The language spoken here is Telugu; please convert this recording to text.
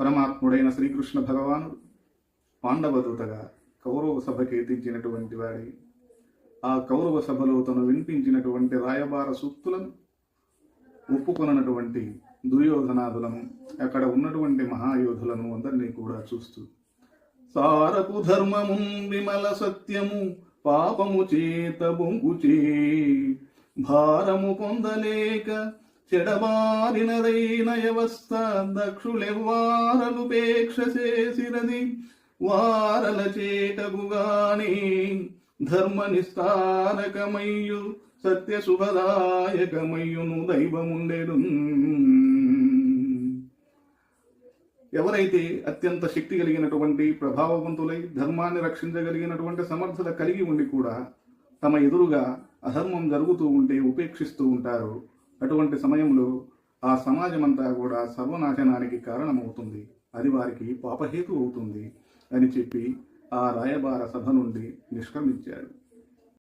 పరమాత్ముడైన శ్రీకృష్ణ భగవానుడు పాండవదూతగా కౌరవ సభకి ఎత్తించినటువంటి వాడి ఆ కౌరవ సభలో తను వినిపించినటువంటి రాయబార సూక్తులను ఒప్పుకొనటువంటి దుర్యోధనాదులను అక్కడ ఉన్నటువంటి మహాయోధులను అందరినీ కూడా చూస్తూ సారపు ధర్మము విమల సత్యము పాపము చేత బొంగుచే భారము పొందలేక చెడబారినదైన వ్యవస్థ దక్షులెవ్వారనుపేక్ష చేసినది వారల చేటగుగాని ధర్మ నిస్తారకమయ్యు సత్య శుభదాయకమయ్యును దైవముండెడు ఎవరైతే అత్యంత శక్తి కలిగినటువంటి ప్రభావవంతులై ధర్మాన్ని రక్షించగలిగినటువంటి సమర్థత కలిగి ఉండి కూడా తమ ఎదురుగా అధర్మం జరుగుతూ ఉంటే ఉపేక్షిస్తూ ఉంటారు. అటువంటి సమయంలో ఆ సమాజమంతా కూడా సర్వనాశనానికి కారణమవుతుంది. అది వారికి పాపహేతు అవుతుంది అని చెప్పి ఆ రాయబార సభ నుండి నిష్క్రమించాడు.